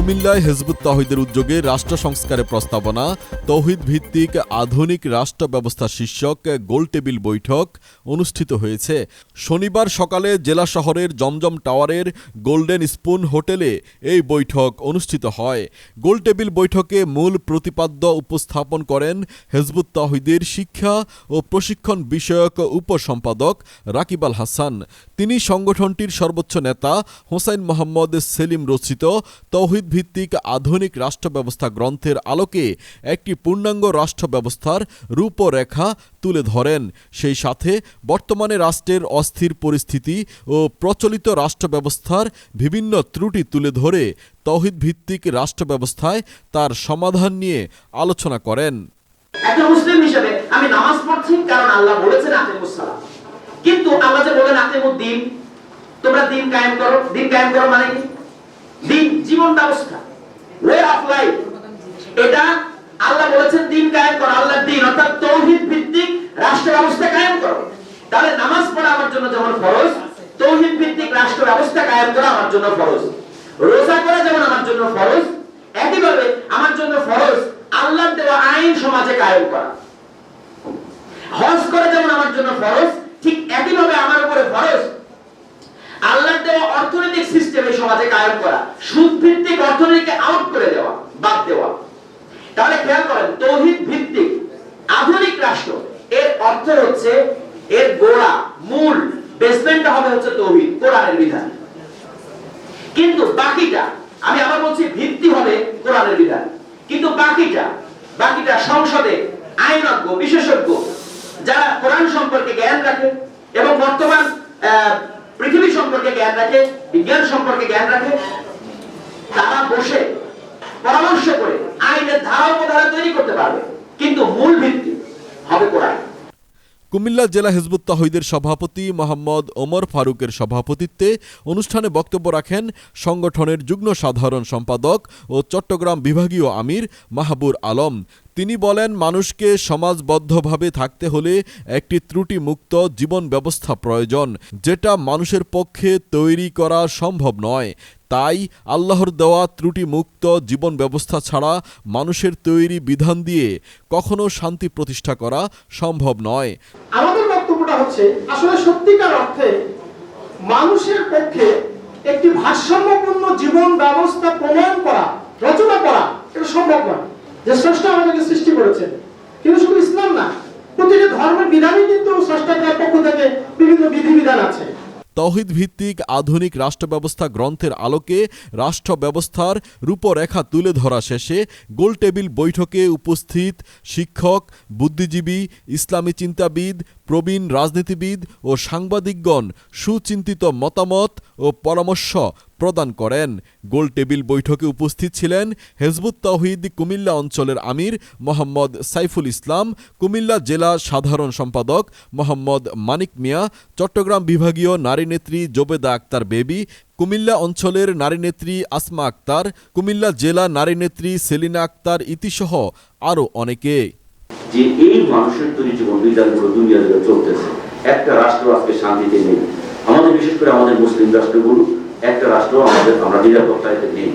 কুমিল্লায় হেজবুত তহিদের উদ্যোগে রাষ্ট্র সংস্কারের প্রস্তাবনা, তৌহিদ ভিত্তিক আধুনিক রাষ্ট্র ব্যবস্থা শীর্ষক গোলটেবিল বৈঠক অনুষ্ঠিত হয়েছে। শনিবার সকালে জেলা শহরের জমজম টাওয়ারের গোল্ডেন স্পুন হোটেলে এই বৈঠক অনুষ্ঠিত হয়। গোলটেবিল বৈঠকে মূল প্রতিপাদ্য উপস্থাপন করেন হেজবুত তহিদের শিক্ষা ও প্রশিক্ষণ বিষয়ক উপসম্পাদক রাকিব আল হাসান। তিনি সংগঠনটির সর্বোচ্চ নেতা হোসাইন মোহাম্মদ সেলিম রচিত তৌহিদ ভিত্তিক আধুনিক রাষ্ট্র ব্যবস্থা গ্রন্থের আলোকে একটি পূর্ণাঙ্গ রাষ্ট্র ব্যবস্থার রূপরেখা তুলে ধরেন। সেই সাথে বর্তমানে রাষ্ট্রের অস্থির পরিস্থিতি ও প্রচলিত রাষ্ট্র ব্যবস্থার বিভিন্ন ত্রুটি তুলে ধরে তৌহিদ ভিত্তিক রাষ্ট্র ব্যবস্থায় তার সমাধান নিয়ে আলোচনা করেন। একটা মুসলিম হিসেবে আমি নামাজ পড়ছি কারণ আল্লাহ বলেছেন কিন্তু আল্লাহ যে বলেন আকিমুদ্দিন তোমরা দিন কায়েম করো। দিন কায়েম করো মানে দিন জীবন ব্যবস্থা ওয়ে অফ লাইফ এটা আল্লাহ বলেছেন, দিন কায়েম করো, আল্লাহর দিন, অর্থাৎ তৌহিদ ভিত্তিক রাষ্ট্র ব্যবস্থা কায়েম করো। তাহলে নামাজ পড়া আমার জন্য যেমন ফরজ, তৌহিদ ভিত্তিক রাষ্ট্র ব্যবস্থা কায়েম করা আমার জন্য ফরজ। রোজা করা যেমন আমার জন্য ফরজ, একইভাবে আমার জন্য ফরজ আল্লাহর দেওয়া আইন সমাজে কায়েম করা। হজ করা যেমন আমার জন্য ফরজ, ঠিক একইভাবে আমার উপরে ফরজ আল্লাহর দেওয়া অর্থনৈতিক সিস্টেম এই সমাজে কায়েম করা সুদ ভিত্তিক অর্থনীতিকে আউট করে দেওয়া, বাদ দেওয়া। তাহলে খেয়াল করেন, তৌহিদ ভিত্তিক আধুনিক রাষ্ট্র, এর অর্থ হচ্ছে এর গোড়া, মূল বেসমেন্টটা হবে হচ্ছে তৌহিদ, কোরআনের বিধান। কিন্তু বাকিটা, আমি আবার বলছি ভিত্তি হবে কোরআনের বিধান। কিন্তু বাকিটা বাকিটা সংসদে আইনজ্ঞ, বিশেষজ্ঞ, যারা কোরআন সম্পর্কে জ্ঞান রাখে এবং বর্তমান সম্পর্কে জ্ঞান রাখে, বিজ্ঞান সম্পর্কে জ্ঞান রাখে, তারা বসে পরামর্শ করে আইনের ধারা উপধারা তৈরি করতে পারবে, কিন্তু মূল ভিত্তি হবে কোরআন। কুমিল্লা জেলা হিজবুত তহিদের সভাপতি মোহাম্মদ ওমর ফারুকের সভাপতিত্বে অনুষ্ঠানে বক্তব্য রাখেন সংগঠনের যুগ্ম সাধারণ সম্পাদক ও চট্টগ্রাম বিভাগীয় আমির মাহবুর আলম। তিনি বলেন, মানুষকে সমাজবদ্ধভাবে থাকতে হলে একটি ত্রুটিমুক্ত জীবন ব্যবস্থা প্রয়োজন, যেটা মানুষের পক্ষে তৈরি করা সম্ভব নয়। তাই আল্লাহর দেওয়া ত্রুটিমুক্ত জীবন ব্যবস্থা ছাড়া মানুষের তৈরি বিধান দিয়ে কখনো শান্তি প্রতিষ্ঠা করা সম্ভব নয়। আমাদের বক্তব্যটা হচ্ছে, আসলে সত্যিকার অর্থে মানুষের পক্ষে একটি ভারসাম্যপূর্ণ জীবন ব্যবস্থা প্রণয়ন করা, রচনা করা, এটা সম্ভব নয়। যে স্রষ্টা আমাদেরকে সৃষ্টি করেছেন। কিন্তু শুধু ইসলাম না, প্রতিটি ধর্মের বিধানই কিন্তু স্রষ্টার পক্ষ থেকে বিভিন্ন বিধিবিধান আছে। তহিদ ভিত্তিক আধুনিক রাষ্ট্র ব্যবস্থা গ্রন্থের আলোকে রাষ্ট্র ব্যবস্থার রূপরেখা তুলে ধরা শেষে গোলটেবিল বৈঠকে উপস্থিত শিক্ষক, বুদ্ধিজীবী, ইসলামী চিন্তাবিদ, প্রবীণ রাজনীতিবিদ ও সাংবাদিকগণ সুচিন্তিত মতামত ও পরামর্শ প্রদান করেন। গোলটেবিল বৈঠকে উপস্থিত ছিলেন হেজবুত তৌহিদ কুমিল্লা অঞ্চলের আমির মোহাম্মদ সাইফুল ইসলাম, কুমিল্লা জেলা সাধারণ সম্পাদক মোহাম্মদ মানিক মিয়া, চট্টগ্রাম বিভাগীয় নারী নেত্রী জোবেদা আক্তার বেবি, কুমিল্লা অঞ্চলের নারী নেত্রী আসমা আক্তার, কুমিল্লা জেলা নারী নেত্রী সেলিনা আক্তার ইতিসহ আরও অনেকে। যে এই মানুষের তৈরি জীবন বিধানগুলো দুনিয়া জুড়ে চলতেছে, একটা রাষ্ট্র আজকে শান্তিতে নেই। আমাদের, বিশেষ করে আমাদের মুসলিম রাষ্ট্রগুলো একটা রাষ্ট্র আমাদের আমরা নিরাপত্তায় নেই।